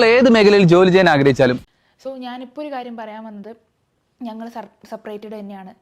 ഇപ്പോൾ ഏത് മേഖലയിൽ ജോലി ചെയ്യാൻ ആഗ്രഹിച്ചാലും? സോ ഞാനിപ്പോൾ ഒരു കാര്യം പറയാൻ വന്നത് ഞങ്ങൾ സെപ്പറേറ്റഡ് തന്നെയാണ്.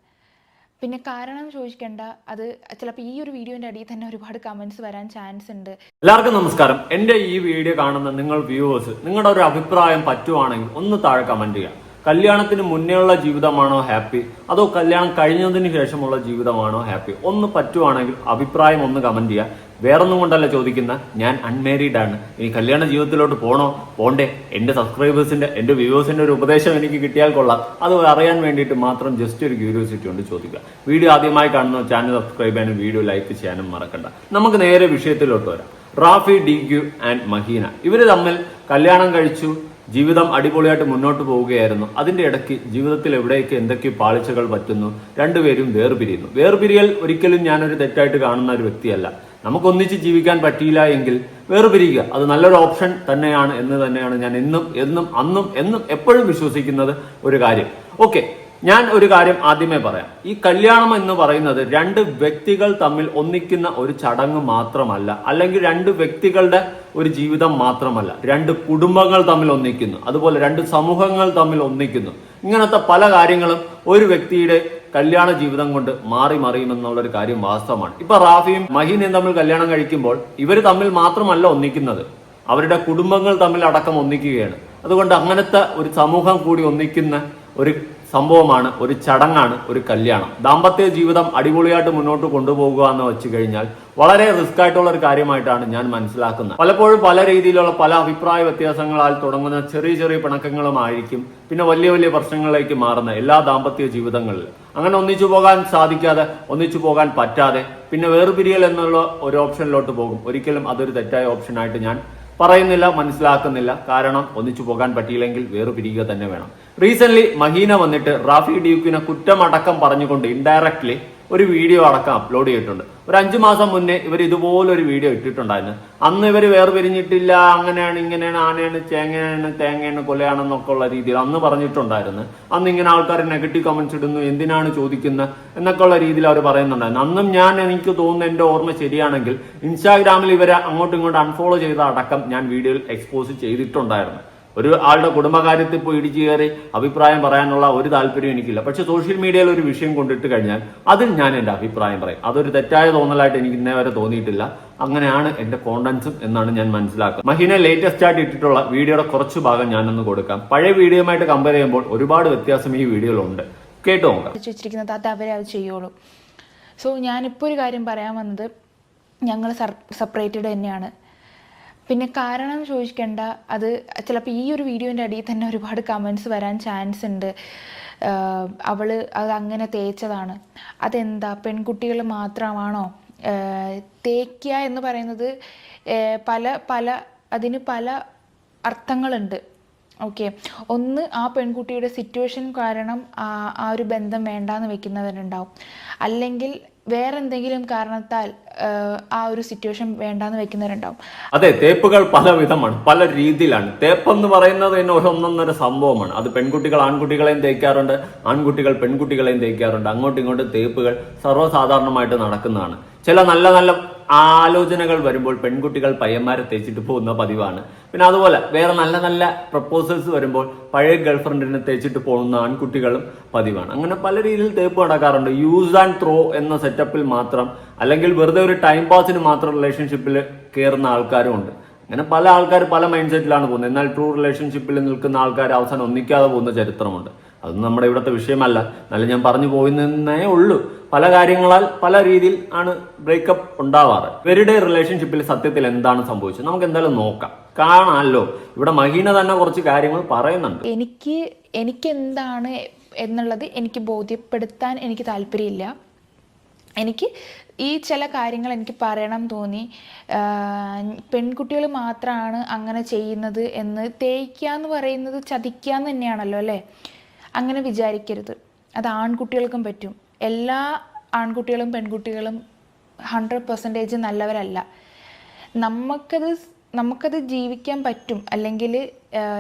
പിന്നെ കാരണം ചോദിക്കേണ്ട അത് ചിലപ്പോൾ ഈ ഒരു വീഡിയോന്റെ അടിയിൽ തന്നെ ഒരുപാട് കമൻസ് വരാൻ ചാൻസ് ഉണ്ട്. എല്ലാവർക്കും നമസ്കാരം. എന്റെ ഈ വീഡിയോ കാണുന്ന നിങ്ങൾ വ്യൂവേഴ്സ് നിങ്ങളുടെ ഒരു അഭിപ്രായം പറ്റുവാണെങ്കിൽ ഒന്ന് താഴെ കമന്റ് ചെയ്യുക കല്യാണത്തിന് മുന്നേയുള്ള ജീവിതമാണോ ഹാപ്പി? അതോ കല്യാണം കഴിഞ്ഞതിന് ശേഷമുള്ള ജീവിതമാണോ ഹാപ്പി? ഒന്ന് പറ്റുവാണെങ്കിൽ അഭിപ്രായം ഒന്ന് കമന്റ് ചെയ്യുക വേറൊന്നും കൊണ്ടല്ല ചോദിക്കുന്ന. ഞാൻ അൺമാരീഡ് ആണ്. ഇനി കല്യാണ ജീവിതത്തിലോട്ട് പോണോ? പോണ്ടേ. എന്റെ സബ്സ്ക്രൈബേഴ്സിന്റെ എന്റെ വ്യൂവേഴ്സിന്റെ ഒരു ഉപദേശം എനിക്ക് കിട്ടിയാൽ കൊള്ളാം. അത് അറിയാൻ വേണ്ടിയിട്ട് മാത്രം ജസ്റ്റ് ഒരു ക്യൂരിയോസിറ്റി കൊണ്ട് ചോദിക്കുക. വീഡിയോ ആദ്യമായി കാണുന്ന ചാനൽ സബ്സ്ക്രൈബ് ചെയ്യാനും വീഡിയോ ലൈക്ക് ചെയ്യാനും മറക്കണ്ട. നമുക്ക് നേരെ വിഷയത്തിലോട്ട് വരാം. Rafi D Q and Maheena. ഇവർ തമ്മിൽ കല്യാണം കഴിച്ചു. ജീവിതം അടിപൊളിയായിട്ട് മുന്നോട്ട് പോവുകയായിരുന്നു. അതിന്റെ ഇടയ്ക്ക് ജീവിതത്തിൽ എവിടെയൊക്കെ എന്തൊക്കെ പാളിച്ചകൾ പറ്റുന്നു രണ്ടുപേരും വേർപിരിയുന്നു. വേർപിരിയൽ ഒരിക്കലും ഞാനൊരു തെറ്റായിട്ട് കാണുന്ന ഒരു വ്യക്തിയല്ല. നമുക്ക് ഒന്നിച്ച് ജീവിക്കാൻ പറ്റിയില്ല എങ്കിൽ വേർപിരിയുക അത് നല്ലൊരു ഓപ്ഷൻ തന്നെയാണ് എന്ന് തന്നെയാണ് ഞാൻ എന്നും എന്നും അന്നും എന്നും എപ്പോഴും വിശ്വസിക്കുന്നത് ഒരു കാര്യം. ഓക്കെ ഞാൻ ഒരു കാര്യം ആദ്യമേ പറയാം. ഈ കല്യാണം എന്ന് പറയുന്നത് രണ്ട് വ്യക്തികൾ തമ്മിൽ ഒന്നിക്കുന്ന ഒരു ചടങ്ങ് മാത്രമല്ല അല്ലെങ്കിൽ രണ്ട് വ്യക്തികളുടെ ഒരു ജീവിതം മാത്രമല്ല. രണ്ട് കുടുംബങ്ങൾ തമ്മിൽ ഒന്നിക്കുന്നു അതുപോലെ രണ്ട് സമൂഹങ്ങൾ തമ്മിൽ ഒന്നിക്കുന്നു. ഇങ്ങനത്തെ പല കാര്യങ്ങളും ഒരു വ്യക്തിയുടെ കല്യാണ ജീവിതം കൊണ്ട് മാറി മറിയുമെന്നുള്ള ഒരു കാര്യം വാസ്തവമാണ്. ഇപ്പൊ റാഫിയും മഹീനയും തമ്മിൽ കല്യാണം കഴിക്കുമ്പോൾ ഇവർ തമ്മിൽ മാത്രമല്ല ഒന്നിക്കുന്നത്. അവരുടെ കുടുംബങ്ങൾ തമ്മിൽ അടക്കം ഒന്നിക്കുകയാണ്. അതുകൊണ്ട് അങ്ങനത്തെ ഒരു സമൂഹം കൂടി ഒന്നിക്കുന്ന ഒരു സംഭവമാണ് ഒരു ചടങ്ങാണ് ഒരു കല്യാണം. ദാമ്പത്യ ജീവിതം അടിപൊളിയായിട്ട് മുന്നോട്ട് കൊണ്ടുപോകുക എന്ന് വെച്ച് കഴിഞ്ഞാൽ വളരെ റിസ്ക് ആയിട്ടുള്ള ഒരു കാര്യമായിട്ടാണ് ഞാൻ മനസ്സിലാക്കുന്നത്. പലപ്പോഴും പല രീതിയിലുള്ള പല അഭിപ്രായ വ്യത്യാസങ്ങളാൽ തുടങ്ങുന്ന ചെറിയ ചെറിയ പിണക്കങ്ങളുമായിരിക്കും പിന്നെ വലിയ വലിയ പ്രശ്നങ്ങളിലേക്ക് മാറുന്ന എല്ലാ ദാമ്പത്യ ജീവിതങ്ങളിലും അങ്ങനെ ഒന്നിച്ചു പോകാൻ സാധിക്കാതെ ഒന്നിച്ചു പോകാൻ പറ്റാതെ പിന്നെ വേർപിരിയൽ എന്നുള്ള ഒരു ഓപ്ഷനിലോട്ട് പോകും. ഒരിക്കലും അതൊരു തെറ്റായ ഓപ്ഷനായിട്ട് ഞാൻ പറയുന്നില്ല മനസ്സിലാക്കുന്നില്ല. കാരണം ഒന്നിച്ചു പോകാൻ പറ്റിയില്ലെങ്കിൽ വേറെ പിരിയുക തന്നെ വേണം. റീസെന്റ് മഹീന വന്നിട്ട് റാഫി ഡ്യൂക്കിനെ കുറ്റമടക്കം പറഞ്ഞുകൊണ്ട് ഇൻഡയറക്ട്ലി ഒരു വീഡിയോ അടക്കം അപ്ലോഡ് ചെയ്തിട്ടുണ്ട്. ഒരു അഞ്ചു മാസം മുന്നേ ഇവർ ഇതുപോലെ ഒരു വീഡിയോ ഇട്ടിട്ടുണ്ടായിരുന്നു. അന്ന് ഇവർ വേറെ പിരിഞ്ഞിട്ടില്ല അങ്ങനെയാണ് ഇങ്ങനെയാണ് ആനയാണ് ചേങ്ങയാണ് തേങ്ങയാണ് കൊലയാണെന്നൊക്കെ ഉള്ള രീതിയിൽ അന്ന് പറഞ്ഞിട്ടുണ്ടായിരുന്നു. അന്ന് ഇങ്ങനെ ആൾക്കാർ നെഗറ്റീവ് കമന്റ്സ് ഇടുന്നു എന്തിനാണ് ചോദിക്കുന്നത് എന്നൊക്കെ ഉള്ള രീതിയിൽ അവർ പറയുന്നുണ്ടായിരുന്നു. അന്നും ഞാൻ എനിക്ക് തോന്നുന്നു എന്റെ ഓർമ്മ ശരിയാണെങ്കിൽ ഇൻസ്റ്റാഗ്രാമിൽ ഇവരെ അങ്ങോട്ടും ഇങ്ങോട്ടും അൺഫോളോ ചെയ്ത അടക്കം ഞാൻ വീഡിയോയിൽ എക്സ്പോസ് ചെയ്തിട്ടുണ്ടായിരുന്നു. ഒരു ആളുടെ കുടുംബകാര്യത്തിൽ പോയി ഇടിച്ചു കയറി അഭിപ്രായം പറയാനുള്ള ഒരു താല്പര്യം എനിക്കില്ല. പക്ഷെ സോഷ്യൽ മീഡിയയിൽ ഒരു വിഷയം കൊണ്ടിട്ട് കഴിഞ്ഞാൽ അതിൽ ഞാൻ എന്റെ അഭിപ്രായം പറയും. അതൊരു തെറ്റായ തോന്നലായിട്ട് എനിക്ക് ഇന്നേ വരെ തോന്നിയിട്ടില്ല. അങ്ങനെയാണ് എന്റെ കോണ്ടന്റ്സും എന്നാണ് ഞാൻ മനസ്സിലാക്കുക മഹീന ലേറ്റസ്റ്റ് ആയിട്ട് ഇട്ടിട്ടുള്ള വീഡിയോയുടെ കുറച്ച് ഭാഗം ഞാനൊന്ന് കൊടുക്കാം. പഴയ വീഡിയോയുമായിട്ട് കമ്പയർ ചെയ്യുമ്പോൾ ഒരുപാട് വ്യത്യാസം ഈ വീഡിയോയിലുണ്ട്. കേട്ടു നോക്കാം. അത് അവരെ അത് ചെയ്യുള്ളൂ. സോ ഞാനിപ്പോൾ ഒരു കാര്യം പറയാൻ വന്നത് ഞങ്ങൾ സെപ്പറേറ്റഡ് തന്നെയാണ്. പിന്നെ കാരണം ചോദിക്കേണ്ട. അത് ചിലപ്പോൾ ഈ ഒരു വീഡിയോന്റെ അടിയിൽ തന്നെ ഒരുപാട് കമൻസ് വരാൻ ചാൻസ് ഉണ്ട്. അവൾ അത് അങ്ങനെ തേച്ചതാണ്. അതെന്താ? പെൺകുട്ടികൾ മാത്രമാണോ? തേക്കുക എന്ന് പറയുന്നത് പല പല അതിന് പല അർത്ഥങ്ങളുണ്ട്. ഓക്കെ. ഒന്ന് ആ പെൺകുട്ടിയുടെ സിറ്റുവേഷൻ കാരണം ആ ഒരു ബന്ധം വേണ്ടാന്ന് വെക്കുന്നവരുണ്ടാവും. അല്ലെങ്കിൽ വേറെ എന്തെങ്കിലും കാരണത്താൽ ആ ഒരു സിറ്റുവേഷൻ വേണ്ടാന്ന് വെക്കുന്നവരുണ്ടാവും. അതെ തേപ്പുകൾ പല വിധമാണ് പല രീതിയിലാണ്. തേപ്പ് എന്ന് പറയുന്നത് തന്നെ ഒരു ഒന്നൊന്നര സംഭവമാണ്. അത് പെൺകുട്ടികൾ ആൺകുട്ടികളെയും തേക്കാറുണ്ട് ആൺകുട്ടികൾ പെൺകുട്ടികളെയും തേക്കാറുണ്ട്. അങ്ങോട്ടും ഇങ്ങോട്ടും തേപ്പുകൾ സർവസാധാരണമായിട്ട് നടക്കുന്നതാണ്. ചില നല്ല നല്ല ആലോചനകൾ വരുമ്പോൾ പെൺകുട്ടികൾ പയ്യന്മാരെ തേച്ചിട്ട് പോകുന്ന പതിവാണ്. പിന്നെ അതുപോലെ വേറെ നല്ല നല്ല പ്രപ്പോസൽസ് വരുമ്പോൾ പഴയ ഗേൾഫ്രണ്ടിനെ തേച്ചിട്ട് പോകുന്ന ആൺകുട്ടികളും പതിവാണ്. അങ്ങനെ പല രീതിയിൽ തേപ്പ് നടക്കാറുണ്ട്. യൂസ് ആൻഡ് ത്രോ എന്ന സെറ്റപ്പിൽ മാത്രം അല്ലെങ്കിൽ വെറുതെ ഒരു ടൈം പാസിന് മാത്രം റിലേഷൻഷിപ്പിൽ കയറുന്ന ആൾക്കാരും ഉണ്ട്. അങ്ങനെ പല ആൾക്കാർ പല മൈൻഡ് സെറ്റിലാണ് പോകുന്നത്. എന്നാൽ ട്രൂ റിലേഷൻഷിപ്പിൽ നിൽക്കുന്ന ആൾക്കാർ അവസാനം ഒന്നിക്കാതെ പോകുന്ന ചരിത്രമുണ്ട്. അതൊന്നും നമ്മുടെ ഇവിടുത്തെ വിഷയമല്ല. എന്നാലും ഞാൻ പറഞ്ഞു പോയിന്നേ ഉള്ളൂ. പല കാര്യങ്ങളാൽ പല രീതിയിൽ ആണ് ബ്രേക്കപ്പ് ഉണ്ടാവാറ്. ഇവരുടെ റിലേഷൻഷിപ്പിൽ സത്യത്തിൽ എന്താണ് സംഭവിച്ചത്? നമുക്ക് എന്തായാലും നോക്കാം. കാണാമല്ലോ ഇവിടെ മഹീന തന്നെ കുറച്ച് കാര്യങ്ങൾ പറയുന്നുണ്ട്. എനിക്ക് എനിക്ക് എന്താണ് എന്നുള്ളത് എനിക്ക് ബോധ്യപ്പെടുത്താൻ എനിക്ക് താല്പര്യമില്ല. എനിക്ക് ഈ ചില കാര്യങ്ങൾ എനിക്ക് പറയണം തോന്നി. പെൺകുട്ടികൾ മാത്രമാണ് അങ്ങനെ ചെയ്യുന്നത് എന്ന് തേയ്ക്കുക എന്ന് പറയുന്നത് ചതിക്കുക എന്ന് തന്നെയാണല്ലോ അല്ലേ? അങ്ങനെ വിചാരിക്കരുത്. അത് ആൺകുട്ടികൾക്കും പറ്റും. എല്ലാ ആൺകുട്ടികളും പെൺകുട്ടികളും ഹൺഡ്രഡ് പെർസെന്റേജ് നല്ലവരല്ല. നമുക്കത് നമുക്കത് ജീവിക്കാൻ പറ്റും. അല്ലെങ്കിൽ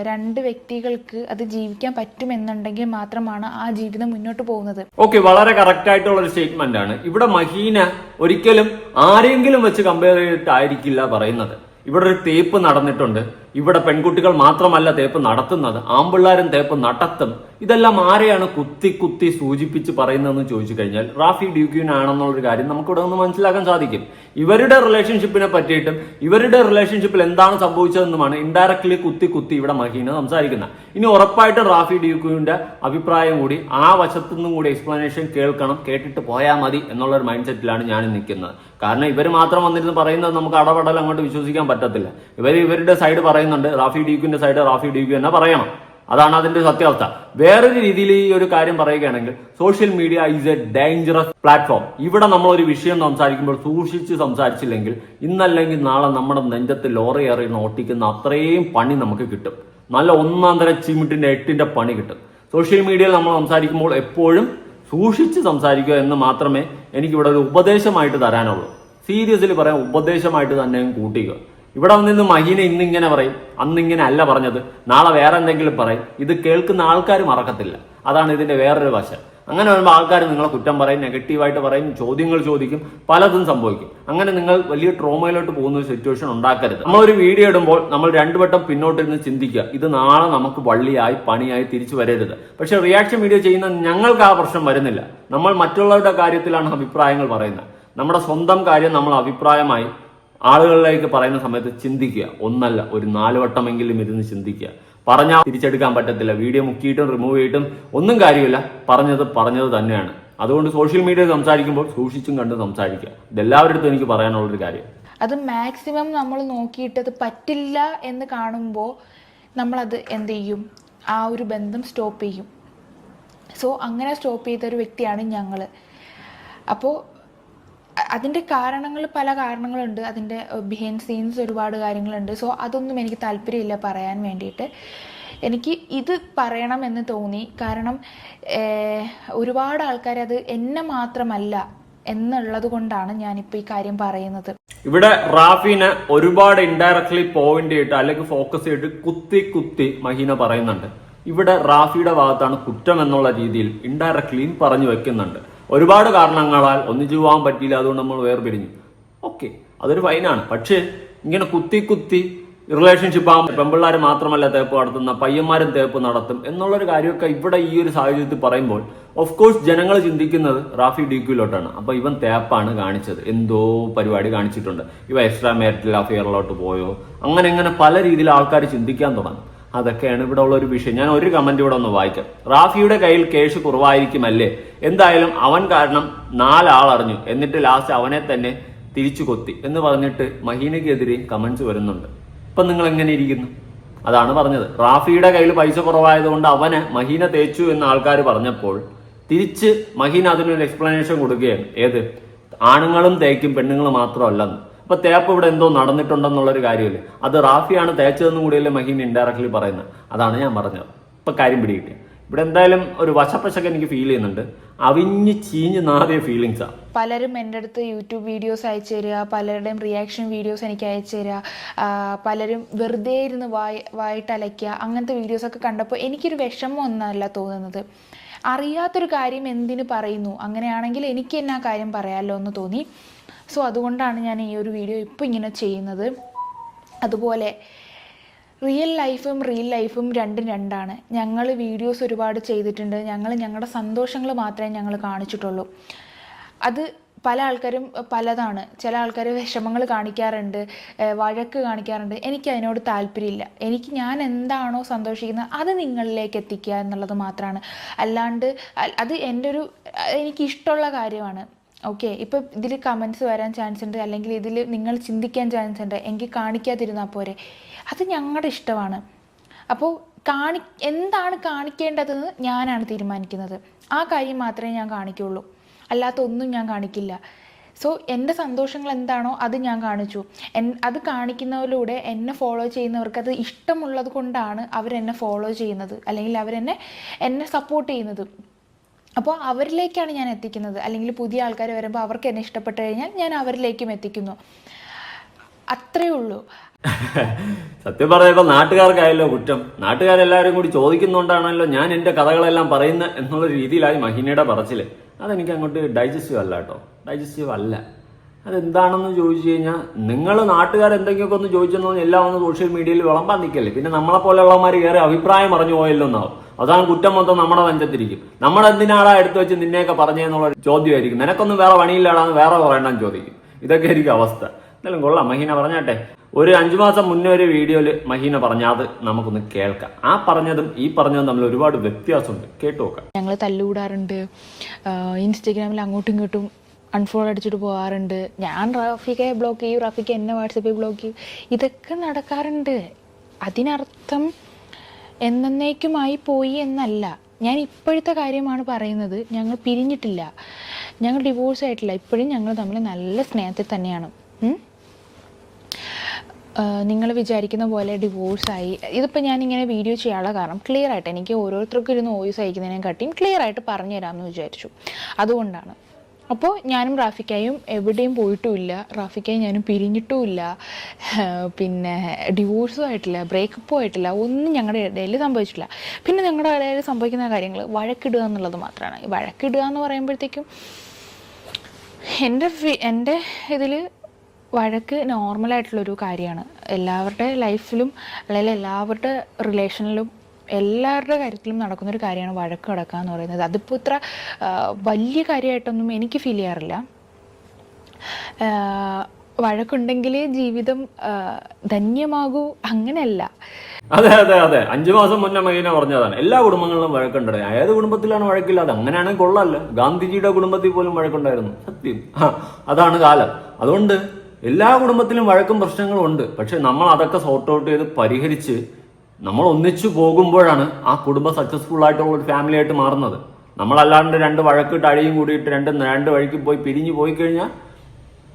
രണ്ട് വ്യക്തികൾക്ക് അത് ജീവിക്കാൻ പറ്റും എന്നുണ്ടെങ്കിൽ മാത്രമാണ് ആ ജീവിതം മുന്നോട്ട് പോകുന്നത്. ഓക്കെ വളരെ കറക്റ്റ് ആയിട്ടുള്ള ഒരു സ്റ്റേറ്റ്മെന്റ് ആണ്. ഇവിടെ മഹീന ഒരിക്കലും ആരെങ്കിലും വെച്ച് കമ്പയർ ചെയ്തിട്ടായിരിക്കില്ല പറയുന്നത്. ഇവിടെ ഒരു ടേപ്പ് നടന്നിട്ടുണ്ട്. ഇവിടെ പെൺകുട്ടികൾ മാത്രമല്ല തേപ്പ് നടത്തുന്നത് ആമ്പിള്ളാരും തേപ്പ് നടത്തും. ഇതെല്ലാം ആരെയാണ് കുത്തി കുത്തി സൂചിപ്പിച്ച് പറയുന്നതെന്ന് ചോദിച്ചു കഴിഞ്ഞാൽ റാഫി ഡ്യൂക്യൂൻ ആണെന്നുള്ളൊരു കാര്യം നമുക്കിവിടെ നിന്ന് മനസ്സിലാക്കാൻ സാധിക്കും. ഇവരുടെ റിലേഷൻഷിപ്പിനെ പറ്റിയിട്ടും ഇവരുടെ റിലേഷൻഷിപ്പിൽ എന്താണ് സംഭവിച്ചതെന്നുമാണ് ഇൻഡയറക്ട്ലി കുത്തി കുത്തി ഇവിടെ മഹീന സംസാരിക്കുന്നത്. ഇനി ഉറപ്പായിട്ട് റാഫി ഡ്യൂക്യൂവിന്റെ അഭിപ്രായം കൂടി ആ വശത്തു നിന്നും കൂടി എക്സ്പ്ലനേഷൻ കേൾക്കണം കേട്ടിട്ട് പോയാൽ മതി എന്നുള്ളൊരു മൈൻഡ് സെറ്റിലാണ് ഞാൻ നിൽക്കുന്നത്. കാരണം ഇവർ മാത്രം വന്നിരുന്ന് പറയുന്നത് നമുക്ക് അടപടൽ അങ്ങോട്ട് വിശ്വസിക്കാൻ പറ്റത്തില്ല. ഇവർ ഇവരുടെ സൈഡ് പറയുന്നുണ്ട് റാഫി ഡ്യൂക്കിന്റെ സൈഡ് റാഫി ഡ്യൂക്ക് തന്നെ പറയണം. അതാണ് അതിന്റെ സത്യാവസ്ഥ. വേറൊരു രീതിയിൽ ഈ ഒരു കാര്യം പറയുകയാണെങ്കിൽ social media is a dangerous platform ഇവിടെ നമ്മൾ ഒരു വിഷയം സംസാരിക്കുമ്പോൾ സൂക്ഷിച്ച് സംസാരിച്ചില്ലെങ്കിൽ ഇന്നല്ലെങ്കിൽ നാളെ നമ്മുടെ നെഞ്ചത്ത് ലോറി എറിയുന്ന ഒട്ടിക്കുന്ന അത്രയും പണി നമുക്ക് കിട്ടും. നല്ല ഒന്നാം തരം ചിമിട്ടിന്റെ എട്ടിന്റെ പണി കിട്ടും. സോഷ്യൽ മീഡിയയിൽ നമ്മൾ സംസാരിക്കുമ്പോൾ എപ്പോഴും സൂക്ഷിച്ച് സംസാരിക്കുക എന്ന് മാത്രമേ എനിക്കിവിടെ ഒരു ഉപദേശമായിട്ട് തരാനുള്ളൂ. സീരിയസ്ലി പറയാൻ ഉപദേശമായിട്ട് തന്നെയും കൂട്ടിക്കുക ഇവിടെ നിന്ന് മഹീന ഇന്നിങ്ങനെ പറയും അന്ന് ഇങ്ങനെ അല്ല പറഞ്ഞത്. നാളെ വേറെ എന്തെങ്കിലും പറയും. ഇത് കേൾക്കുന്ന ആൾക്കാർ മറക്കത്തില്ല. അതാണ് ഇതിന്റെ വേറൊരു വശം. അങ്ങനെ വരുമ്പോൾ ആൾക്കാർ നിങ്ങളെ കുറ്റം പറയും നെഗറ്റീവായിട്ട് പറയും ചോദ്യങ്ങൾ ചോദിക്കും പലതും സംഭവിക്കും. അങ്ങനെ നിങ്ങൾ വലിയ ട്രോമയിലോട്ട് പോകുന്ന ഒരു സിറ്റുവേഷൻ ഉണ്ടാക്കരുത്. നമ്മൾ ഒരു വീഡിയോ ഇടുമ്പോൾ നമ്മൾ രണ്ടു വട്ടം പിന്നോട്ടിരുന്ന് ചിന്തിക്കുക ഇത് നാളെ നമുക്ക് വള്ളിയായി പണിയായി തിരിച്ചു വരരുത്. പക്ഷെ റിയാക്ഷൻ വീഡിയോ ചെയ്യുന്ന ഞങ്ങൾക്ക് ആ പ്രശ്നം വരുന്നില്ല. നമ്മൾ മറ്റുള്ളവരുടെ കാര്യത്തിലാണ് അഭിപ്രായങ്ങൾ പറയുന്നത്. നമ്മുടെ സ്വന്തം കാര്യം നമ്മൾ അഭിപ്രായമായി ആളുകളിലേക്ക് പറയുന്ന സമയത്ത് ചിന്തിക്കുക. ഒന്നല്ല ഒരു നാല് വട്ടമെങ്കിലും ഇരുന്ന് ചിന്തിക്കുക. പറഞ്ഞാൽ തിരിച്ചെടുക്കാൻ പറ്റത്തില്ല. വീഡിയോ മുക്കിയിട്ടും റിമൂവ് ചെയ്തിട്ടും ഒന്നും കാര്യമില്ല. പറഞ്ഞത് പറഞ്ഞത് തന്നെയാണ്. അതുകൊണ്ട് സോഷ്യൽ മീഡിയ സംസാരിക്കുമ്പോൾ സൂക്ഷിച്ചും കണ്ട് സംസാരിക്കുക. ഇതെല്ലാവരുടെ എനിക്ക് പറയാനുള്ളൊരു കാര്യം. അത് മാക്സിമം നമ്മൾ നോക്കിയിട്ട് അത് പറ്റില്ല എന്ന് കാണുമ്പോൾ നമ്മളത് എന്ത് ചെയ്യും? ആ ഒരു ബന്ധം സ്റ്റോപ്പ് ചെയ്യും. സോ അങ്ങനെ സ്റ്റോപ്പ് ചെയ്ത ഒരു വ്യക്തിയാണ് ഞങ്ങൾ അപ്പോൾ അതിന്റെ കാരണങ്ങൾ പല കാരണങ്ങളുണ്ട്. അതിന്റെ ബിഹൈൻഡ് സീൻസ് ഒരുപാട് കാര്യങ്ങളുണ്ട്. സോ അതൊന്നും എനിക്ക് താല്പര്യമില്ല പറയാൻ വേണ്ടിയിട്ട്. എനിക്ക് ഇത് പറയണമെന്ന് തോന്നി. കാരണം ഒരുപാട് ആൾക്കാർ അത് എന്നെ മാത്രമല്ല എന്നുള്ളത് കൊണ്ടാണ് ഞാനിപ്പോൾ ഈ കാര്യം പറയുന്നത്. ഇവിടെ റാഫിനെ ഒരുപാട് ഇൻഡയറക്ട്ലി പോയിന്റ് ചെയ്തിട്ട് അല്ലെങ്കിൽ ഫോക്കസ് ചെയ്തിട്ട് കുത്തി കുത്തി മഹീന പറയുന്നുണ്ട്. ഇവിടെ റാഫിയുടെ ഭാഗത്താണ് കുറ്റം എന്നുള്ള രീതിയിൽ ഇൻഡയറക്ട്ലിയും പറഞ്ഞു വെക്കുന്നുണ്ട് ഒരുപാട് കാരണങ്ങളാൽ ഒന്നിച്ചു പോകാൻ പറ്റിയില്ല അതുകൊണ്ട് നമ്മൾ വേർപിരിഞ്ഞു. ഓക്കെ അതൊരു ഫൈനാണ് പക്ഷേ ഇങ്ങനെ കുത്തി കുത്തി റിലേഷൻഷിപ്പ് ആകുമ്പോൾ പെമ്പിള്ളാർ മാത്രമല്ല തേപ്പ് നടത്തുന്ന പയ്യന്മാരും തേപ്പ് നടത്തും എന്നുള്ളൊരു കാര്യമൊക്കെ ഇവിടെ ഈ ഒരു സാഹചര്യത്തിൽ പറയുമ്പോൾ ഓഫ് കോഴ്സ് ജനങ്ങൾ ചിന്തിക്കുന്നത് റാഫി ഡിക്യൂലോട്ടാണ് അപ്പോൾ ഇവൻ തേപ്പാണ് കാണിച്ചത്. എന്തോ പരിപാടി കാണിച്ചിട്ടുണ്ട്. ഇവ എക്സ്ട്രാ മാരിറ്റൽ അഫെയറിലോട്ട് പോയോ? അങ്ങനെ ഇങ്ങനെ പല രീതിയിൽ ആൾക്കാർ ചിന്തിക്കാൻ തുടങ്ങും. അതൊക്കെയാണ് ഇവിടെ ഉള്ള ഒരു വിഷയം. ഞാൻ ഒരു കമന്റ് ഇവിടെ ഒന്ന് വായിക്കാം. റാഫിയുടെ കയ്യിൽ കേസ് കുറവായിരിക്കുമല്ലേ? എന്തായാലും അവൻ കാരണം നാലാൾ അറിഞ്ഞു എന്നിട്ട് ലാസ്റ്റ് അവനെ തന്നെ തിരിച്ചു കൊത്തി. എന്ന് പറഞ്ഞിട്ട് മഹീനയ്ക്കെതിരെ കമന്റ്സ് വരുന്നുണ്ട്. ഇപ്പൊ നിങ്ങൾ എങ്ങനെ ഇരിക്കുന്നു? അതാണ് പറഞ്ഞത്. റാഫിയുടെ കയ്യിൽ പൈസ കുറവായതുകൊണ്ട് അവന് മഹീന തേച്ചു എന്ന് ആൾക്കാർ പറഞ്ഞപ്പോൾ തിരിച്ച് മഹീന അതിനൊരു എക്സ്പ്ലനേഷൻ കൊടുക്കുകയാണ്. ഏത്? ആണുങ്ങളും തേക്കും പെണ്ണുങ്ങൾ മാത്രമല്ലെന്ന്. അപ്പൊ തേപ്പ് ഇവിടെ എന്തോ നടന്നിട്ടുണ്ടെന്നുള്ളൊരു കാര്യമില്ലേ? അത് റാഫിയാണ് തേച്ചതെന്നും കൂടിയല്ലേ മഹീൻ ഇൻഡയറക്ട്ലി പറയുന്നത്? അതാണ് ഞാൻ പറഞ്ഞത്. ഇപ്പൊ കാര്യം പിടികിട്ടിയ. ഇവിടെ എന്തായാലും ഒരു വശപ്പശക്ക് എനിക്ക് ഫീൽ ചെയ്യുന്നുണ്ട്. അവിഞ്ഞ് ചീഞ്ഞ് നാറിയ ആണ് പലരും എന്റെ അടുത്ത് യൂട്യൂബ് വീഡിയോസ് അയച്ചു തരിക പലരുടെയും റിയാക്ഷൻ വീഡിയോസ് എനിക്ക് അയച്ചു തരിക പലരും വെറുതെ ഇരുന്ന് വായി വായിട്ട് അലയ്ക്കുക അങ്ങനത്തെ വീഡിയോസൊക്കെ കണ്ടപ്പോൾ എനിക്കൊരു വിഷമം ഒന്നല്ല തോന്നുന്നത്. അറിയാത്തൊരു കാര്യം എന്തിനു പറയുന്നു? അങ്ങനെയാണെങ്കിൽ എനിക്ക് തന്നെ ആ കാര്യം പറയാമല്ലോ എന്ന് തോന്നി. സോ അതുകൊണ്ടാണ് ഞാൻ ഈ ഒരു വീഡിയോ ഇപ്പോൾ ഇങ്ങനെ ചെയ്യുന്നത്. അതുപോലെ റിയൽ ലൈഫും റിയൽ ലൈഫും രണ്ടും രണ്ടാണ്. ഞങ്ങൾ വീഡിയോസ് ഒരുപാട് ചെയ്തിട്ടുണ്ട്. ഞങ്ങൾ ഞങ്ങളുടെ സന്തോഷങ്ങൾ മാത്രമേ ഞങ്ങൾ കാണിച്ചിട്ടുള്ളൂ. അത് പല ആൾക്കാരും പലതാണ്. ചില ആൾക്കാർ വിഷമങ്ങൾ കാണിക്കാറുണ്ട് വഴക്ക് കാണിക്കാറുണ്ട്. എനിക്ക് അതിനോട് താല്പര്യമില്ല. എനിക്ക് ഞാൻ എന്താണോ സന്തോഷിക്കുന്നത് അത് നിങ്ങളിലേക്ക് എത്തിക്കുക എന്നുള്ളത് മാത്രമാണ് അല്ലാണ്ട് അത് എന്റെ ഒരു എനിക്കിഷ്ടമുള്ള കാര്യമാണ്. ഓക്കെ ഇപ്പം ഇതിൽ കമൻസ് വരാൻ ചാൻസ് ഉണ്ട് അല്ലെങ്കിൽ ഇതിൽ നിങ്ങൾ ചിന്തിക്കാൻ ചാൻസ് ഉണ്ട് എങ്കിൽ കാണിക്കാതിരുന്നാൽ പോരെ. അത് ഞങ്ങളുടെ ഇഷ്ടമാണ്. അപ്പോൾ കാണി എന്താണ് കാണിക്കേണ്ടതെന്ന് ഞാനാണ് തീരുമാനിക്കുന്നത്. ആ കാര്യം മാത്രമേ ഞാൻ കാണിക്കുള്ളൂ. അല്ലാത്ത ഒന്നും ഞാൻ കാണിക്കില്ല. സോ എന്റെ സന്തോഷങ്ങൾ എന്താണോ അത് ഞാൻ കാണിച്ചു. എൻ അത് കാണിക്കുന്നതിലൂടെ എന്നെ ഫോളോ ചെയ്യുന്നവർക്ക് അത് ഇഷ്ടമുള്ളത് കൊണ്ടാണ് അവരെന്നെ ഫോളോ ചെയ്യുന്നത്. അല്ലെങ്കിൽ അവരെന്നെ എന്നെ സപ്പോർട്ട് ചെയ്യുന്നത്. അപ്പോൾ അവരിലേക്കാണ് ഞാൻ എത്തിക്കുന്നത്. അല്ലെങ്കിൽ പുതിയ ആൾക്കാർ വരുമ്പോൾ അവർക്ക് എന്നെ ഇഷ്ടപ്പെട്ട് കഴിഞ്ഞാൽ ഞാൻ അവരിലേക്കും എത്തിക്കുന്നു. അത്രേ ഉള്ളൂ. സത്യം പറഞ്ഞപ്പോ നാട്ടുകാർക്കായല്ലോ കുറ്റം. നാട്ടുകാരെല്ലാവരും കൂടി ചോദിക്കുന്നുണ്ടാണല്ലോ ഞാൻ എന്റെ കഥകളെല്ലാം പറയുന്നത് എന്നുള്ള രീതിയിലായി മഹിനയുടെ പറച്ചിൽ. അതെനിക്ക് അങ്ങോട്ട് ഡൈജസ്റ്റീവ് അല്ല കേട്ടോ. ഡൈജസ്റ്റീവ് അല്ല. അതെന്താണെന്ന് ചോദിച്ചു കഴിഞ്ഞാൽ നിങ്ങൾ നാട്ടുകാർ എന്തെങ്കിലുമൊക്കെ ഒന്ന് ചോദിച്ചെന്നോ എല്ലാം ഒന്ന് സോഷ്യൽ മീഡിയയിൽ വിളമ്പാൻ നിൽക്കല്ലേ പിന്നെ നമ്മളെ പോലെയുള്ളവന്മാർ കയറി അഭിപ്രായം പറഞ്ഞു പോയല്ലോ എന്നാവും. അതാണ് കുറ്റം മൊത്തം നമ്മുടെ വഞ്ചത്തിരിക്കും നമ്മളെന്തിനാടാ എടുത്തു വെച്ച് നിന്നെയൊക്കെ പറഞ്ഞെന്നുള്ള ചോദ്യമായിരിക്കും. നിനക്കൊന്നും വേറെ പണിയില്ലാടാന്ന് വേറെ പറയണ്ടെന്ന് ചോദിക്കും. ഇതൊക്കെ ആയിരിക്കും അവസ്ഥ. എന്തായാലും കൊള്ളാം. മഹീന പറഞ്ഞാട്ടെ ഒരു അഞ്ചു മാസം മുന്നേ ഒരു വീഡിയോയിൽ മഹീന പറഞ്ഞത് നമുക്കൊന്ന് കേൾക്കാം. ആ പറഞ്ഞതും ഈ പറഞ്ഞതും തമ്മിൽ ഒരുപാട് വ്യത്യാസമുണ്ട്. കേട്ടു നോക്കാം. ഞങ്ങൾ തല്ലുകൂടാറുണ്ട്. ഇൻസ്റ്റഗ്രാമിൽ അങ്ങോട്ടും ഇങ്ങോട്ടും അൺഫോളോ അടിച്ചിട്ട് പോകാറുണ്ട് ഞാൻ റാഫിക്കെ ബ്ലോക്ക് ചെയ്യും റാഫിക്ക് എന്നെ വാട്സപ്പിൽ ബ്ലോക്ക് ചെയ്യും. ഇതൊക്കെ നടക്കാറുണ്ട്. അതിനർത്ഥം എന്നേക്കുമായി പോയി എന്നല്ല. ഞാൻ ഇപ്പോഴത്തെ കാര്യമാണ് പറയുന്നത്. ഞങ്ങൾ പിരിഞ്ഞിട്ടില്ല. ഞങ്ങൾ ഡിവോഴ്സ് ആയിട്ടില്ല. ഇപ്പോഴും ഞങ്ങൾ തമ്മിൽ നല്ല സ്നേഹത്തിൽ തന്നെയാണ്? നിങ്ങൾ വിചാരിക്കുന്ന പോലെ ഡിവോഴ്സായി ഇതിപ്പോൾ ഞാൻ ഇങ്ങനെ വീഡിയോ ചെയ്യാനുള്ള കാരണം ക്ലിയർ ആയിട്ട് എനിക്ക് ഓരോരുത്തർക്കും ഇരുന്ന് വോയിസ് അയക്കുന്നതിനെക്കാട്ടിയും ക്ലിയർ ആയിട്ട് പറഞ്ഞു തരാമെന്ന് വിചാരിച്ചു. അതുകൊണ്ടാണ്. അപ്പോൾ ഞാനും റാഫിക്കായും എവിടെയും പോയിട്ടുമില്ല. റാഫിക്കായും ഞാനും പിരിഞ്ഞിട്ടുമില്ല. പിന്നെ ഡിവോഴ്സും ആയിട്ടില്ല ബ്രേക്കപ്പും ആയിട്ടില്ല ഒന്നും ഞങ്ങളുടെ ഇടയിൽ സംഭവിച്ചിട്ടില്ല. പിന്നെ ഞങ്ങളുടെ ഇടയിൽ സംഭവിക്കുന്ന കാര്യങ്ങൾ വഴക്കിടുക എന്നുള്ളത് മാത്രമാണ് വഴക്കിടുക എന്ന് പറയുമ്പോഴത്തേക്കും എന്റെ എന്റെ ഇതിൽ വഴക്ക് നോർമലായിട്ടുള്ളൊരു കാര്യമാണ് എല്ലാവരുടെ ലൈഫിലും അല്ലെങ്കിൽ എല്ലാവരുടെ റിലേഷനിലും എല്ലാവരുടെ കാര്യത്തിലും നടക്കുന്നൊരു കാര്യമാണ് വഴക്ക് കിടക്കുക എന്ന് പറയുന്നത്. അതിപ്പോൾ ഇത്ര വലിയ കാര്യമായിട്ടൊന്നും എനിക്ക് ഫീൽ ചെയ്യാറില്ല. വഴക്കുണ്ടെങ്കിലേ ജീവിതം ധന്യമാകൂ അങ്ങനെയല്ല. അതെ അതെ അതെ. അഞ്ചു മാസം മുന്നേ മഹീന പറഞ്ഞതാണ്. എല്ലാ കുടുംബങ്ങളിലും വഴക്കുണ്ടായി ഏത് കുടുംബത്തിലാണ് വഴക്കില്ലാതെ. അങ്ങനെയാണെങ്കിൽ കൊള്ളാല്ല. ഗാന്ധിജിയുടെ കുടുംബത്തിൽ പോലും വഴക്കുണ്ടായിരുന്നു. സത്യം. അതാണ് കാലം. അതുകൊണ്ട് എല്ലാ കുടുംബത്തിലും വഴക്കും പ്രശ്നങ്ങളും ഉണ്ട്. പക്ഷെ നമ്മൾ അതൊക്കെ സോർട്ട് ഔട്ട് ചെയ്ത് പരിഹരിച്ച് നമ്മൾ ഒന്നിച്ചു പോകുമ്പോഴാണ് ആ കുടുംബം സക്സസ്ഫുൾ ആയിട്ടുള്ള ഒരു ഫാമിലി ആയിട്ട് മാറുന്നത്. നമ്മളല്ലാണ്ട് രണ്ട് വഴക്കിട്ട് അഴിയും കൂടിയിട്ട് രണ്ട് രണ്ട് വഴിക്ക് പോയി പിരിഞ്ഞു പോയി കഴിഞ്ഞാൽ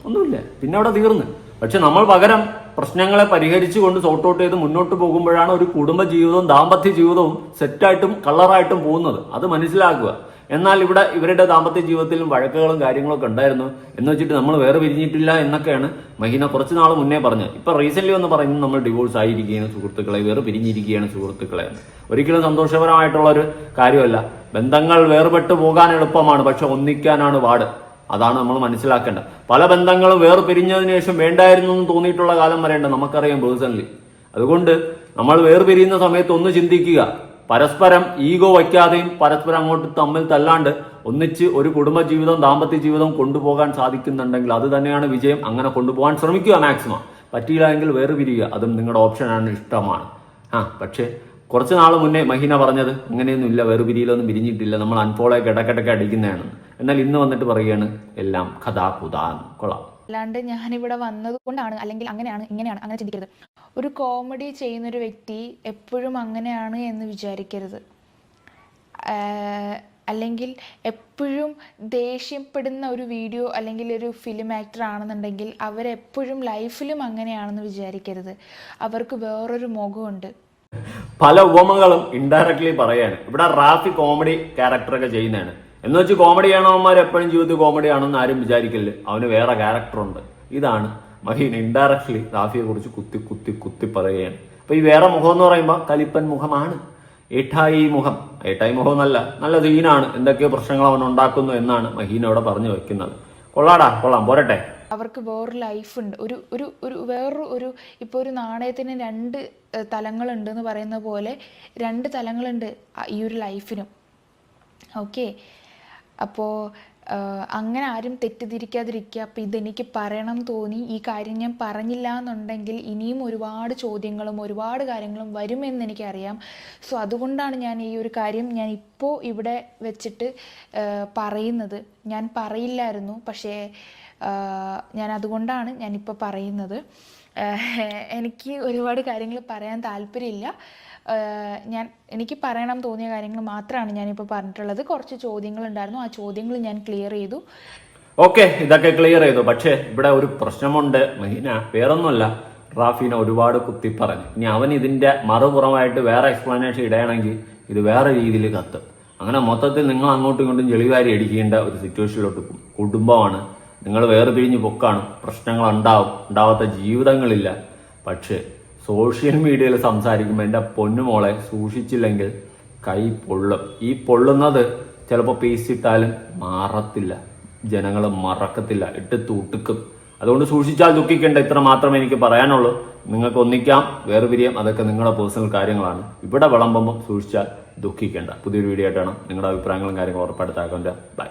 ഒന്നുമില്ല. പിന്നെ അവിടെ തീർന്ന്. പക്ഷെ നമ്മൾ പകരം പ്രശ്നങ്ങളെ പരിഹരിച്ചുകൊണ്ട് സോർട്ട് ഔട്ട് ചെയ്ത് മുന്നോട്ട് പോകുമ്പോഴാണ് ഒരു കുടുംബ ജീവിതവും ദാമ്പത്യ ജീവിതവും സെറ്റായിട്ടും കളറായിട്ടും പോകുന്നത്. അത് മനസ്സിലാക്കുക. എന്നാൽ ഇവിടെ ഇവരുടെ ദാമ്പത്യ ജീവിതത്തിലും വഴക്കുകളും കാര്യങ്ങളൊക്കെ ഉണ്ടായിരുന്നു. എന്ന് വെച്ചിട്ട് നമ്മൾ വേറെ പിരിഞ്ഞിട്ടില്ല എന്നൊക്കെയാണ് മഹീന കുറച്ച് നാൾ മുന്നേ പറഞ്ഞത്. ഇപ്പൊ റീസെന്റ് എന്ന് പറയുന്നത് നമ്മൾ ഡിവോഴ്സ് ആയിരിക്കുകയാണ് സുഹൃത്തുക്കളെ വേറെ പിരിഞ്ഞിരിക്കുകയാണ് സുഹൃത്തുക്കളെ. ഒരിക്കലും സന്തോഷപരമായിട്ടുള്ള ഒരു കാര്യമല്ല. ബന്ധങ്ങൾ വേർപെട്ട് പോകാൻ എളുപ്പമാണ് പക്ഷെ ഒന്നിക്കാനാണ് പാട് അതാണ് നമ്മൾ മനസ്സിലാക്കേണ്ടത്. പല ബന്ധങ്ങളും വേർ പിരിഞ്ഞതിന് ശേഷം വേണ്ടായിരുന്നു എന്ന് തോന്നിയിട്ടുള്ള കാലം വരേണ്ട നമുക്കറിയാം പേഴ്സണലി അതുകൊണ്ട് നമ്മൾ വേർപിരിയുന്ന സമയത്ത് ഒന്ന് ചിന്തിക്കുക. പരസ്പരം ഈഗോ വയ്ക്കാതെയും പരസ്പരം അങ്ങോട്ട് തമ്മിൽ തല്ലാണ്ട് ഒന്നിച്ച് ഒരു കുടുംബ ജീവിതം ദാമ്പത്യ ജീവിതം കൊണ്ടുപോകാൻ സാധിക്കുന്നുണ്ടെങ്കിൽ അത് തന്നെയാണ് വിജയം. അങ്ങനെ കൊണ്ടുപോകാൻ ശ്രമിക്കുക മാക്സിമം. പറ്റിയില്ല എങ്കിൽ വേറെ പിരിയുക അതും നിങ്ങളുടെ ഓപ്ഷനാണ് ഇഷ്ടമാണ്. ആ പക്ഷേ കുറച്ച് നാൾ മുന്നേ മഹീന പറഞ്ഞത് അങ്ങനെയൊന്നും ഇല്ല വേറെ പിരിയിലൊന്നും പിരിഞ്ഞിട്ടില്ല. നമ്മൾ അൺഫോളോ ഇടക്കിടക്ക് അടിക്കുന്നതാണ്. എന്നാൽ ഇന്ന് വന്നിട്ട് പറയുകയാണ് എല്ലാം കഥാ കുതാന്ന് കൊള്ളാം. അല്ലാണ്ട് ഞാനിവിടെ വന്നത് കൊണ്ടാണ് അല്ലെങ്കിൽ അങ്ങനെയാണ് ഇങ്ങനെയാണ് അങ്ങനെ ചിന്തിക്കരുത്. ഒരു കോമഡി ചെയ്യുന്നൊരു വ്യക്തി എപ്പോഴും അങ്ങനെയാണ് എന്ന് വിചാരിക്കരുത്. അല്ലെങ്കിൽ എപ്പോഴും ദേഷ്യപ്പെടുന്ന ഒരു വീഡിയോ അല്ലെങ്കിൽ ഒരു ഫിലിം ആക്ടർ ആണെന്നുണ്ടെങ്കിൽ അവരെപ്പോഴും ലൈഫിലും അങ്ങനെയാണെന്ന് വിചാരിക്കരുത്. അവർക്ക് വേറൊരു മുഖമുണ്ട്. പല ഉപമകളും ഇൻഡയറക്ട്ലി പറയാണ്. ഇവിടെ റാഫി കോമഡി ക്യാരക്ടറൊക്കെ ചെയ്യുന്നതാണ്. എന്ന് വെച്ച് കോമഡി ചെയ്യണവന്മാർ എപ്പോഴും ജീവിതത്തിൽ കോമഡി ആണെന്ന് ആരും വിചാരിക്കില്ല അവന് വേറെ ക്യാരക്ടറുണ്ട് ഇതാണ് മഹീൻ ഇൻഡയറക്ട്ലി റാഫിയെ കുറിച്ച് കുത്തി കുത്തി കുത്തി പറയുകയാണ്. അപ്പൊ ഈ വേറെ മുഖം എന്ന് പറയുമ്പോൾ കലിപ്പൻ മുഖമാണ്. ഏട്ടായി മുഖം. ഏട്ടായി മുഖം എന്നല്ല നല്ല ദീനാണ് എന്തൊക്കെയോ പ്രശ്നങ്ങൾ അവൻ ഉണ്ടാക്കുന്നു എന്നാണ് മഹീൻ അവിടെ പറഞ്ഞു വെക്കുന്നത്. കൊള്ളാടാ കൊള്ളാം. പോരട്ടെ. അവർക്ക് വേറൊരു ഉണ്ട്. ഒരു ഒരു ഒരു വേറൊരു ഒരു ഇപ്പോൾ ഒരു നാണയത്തിന് രണ്ട് തലങ്ങളുണ്ട് എന്ന് പറയുന്ന പോലെ രണ്ട് തലങ്ങളുണ്ട് ഈ ഒരു ലൈഫിനും ഓക്കെ അപ്പോൾ അങ്ങനെ ആരും തെറ്റിദ്ധരിക്കാതിരിക്കുക. അപ്പോൾ ഇതെനിക്ക് പറയണം തോന്നി. ഈ കാര്യം ഞാൻ പറഞ്ഞില്ല എന്നുണ്ടെങ്കിൽ ഇനിയും ഒരുപാട് ചോദ്യങ്ങളും ഒരുപാട് കാര്യങ്ങളും വരുമെന്ന് എനിക്കറിയാം. സോ അതുകൊണ്ടാണ് ഞാൻ ഈ ഒരു കാര്യം ഞാൻ ഇപ്പോൾ ഇവിടെ വെച്ചിട്ട് പറയുന്നത്. ഞാൻ പറയില്ലായിരുന്നു. പക്ഷേ ഞാൻ അതുകൊണ്ടാണ് ഞാനിപ്പോൾ പറയുന്നത്. എനിക്ക് ഒരുപാട് കാര്യങ്ങൾ പറയാൻ താല്പര്യമില്ല. ഞാൻ എനിക്ക് പറയണം തോന്നിയ കാര്യങ്ങൾ മാത്രമാണ് ഞാനിപ്പോൾ പറഞ്ഞിട്ടുള്ളത്. കുറച്ച് ചോദ്യങ്ങൾ ഉണ്ടായിരുന്നു ആ ചോദ്യങ്ങൾ ഞാൻ ക്ലിയർ ചെയ്തു. ഓക്കെ ഇതൊക്കെ ക്ലിയർ ചെയ്തു. പക്ഷേ ഇവിടെ ഒരു പ്രശ്നമുണ്ട് മഹീന. വേറൊന്നുമല്ല. റാഫീന ഒരുപാട് കുത്തി പറഞ്ഞു. ഇനി അവൻ ഇതിന്റെ മറുപുറമായിട്ട് വേറെ എക്സ്പ്ലനേഷൻ ഇടയാണെങ്കിൽ ഇത് വേറെ രീതിയിൽ കത്തും. അങ്ങനെ മൊത്തത്തിൽ നിങ്ങൾ അങ്ങോട്ടും ഇങ്ങോട്ടും ചെളിവാരി അടിക്കേണ്ട ഒരു സിറ്റുവേഷനിലോട്ട് പോകും കുടുംബമാണ്. നിങ്ങൾ വേറെ പിരിഞ്ഞ് പൊക്കാണ്. പ്രശ്നങ്ങൾ ഉണ്ടാവും. ഉണ്ടാവാത്ത ജീവിതങ്ങളില്ല. പക്ഷേ സോഷ്യൽ മീഡിയയിൽ സംസാരിക്കുമ്പോൾ എന്റെ പൊന്നുമോളെ സൂക്ഷിച്ചില്ലെങ്കിൽ കൈ പൊള്ളും. ഈ പൊള്ളുന്നത് ചിലപ്പോൾ പേസിട്ടാലും മാറത്തില്ല. ജനങ്ങൾ മറക്കത്തില്ല. ഇട്ട് തൂട്ടുക്കും അതുകൊണ്ട് സൂക്ഷിച്ചാൽ ദുഃഖിക്കേണ്ട ഇത്ര മാത്രമേ എനിക്ക് പറയാനുള്ളൂ. നിങ്ങൾക്ക് ഒന്നിക്കാം വേർപിരിയാം. അതൊക്കെ നിങ്ങളുടെ പേഴ്സണൽ കാര്യങ്ങളാണ്. ഇവിടെ വിളമ്പുമ്പോൾ സൂക്ഷിച്ചാൽ ദുഃഖിക്കേണ്ട. പുതിയൊരു വീഡിയോ ആയിട്ടാണ് നിങ്ങളുടെ അഭിപ്രായങ്ങളും കാര്യങ്ങളും ഉറപ്പായിട്ട് താക്കോന്റെ ബൈ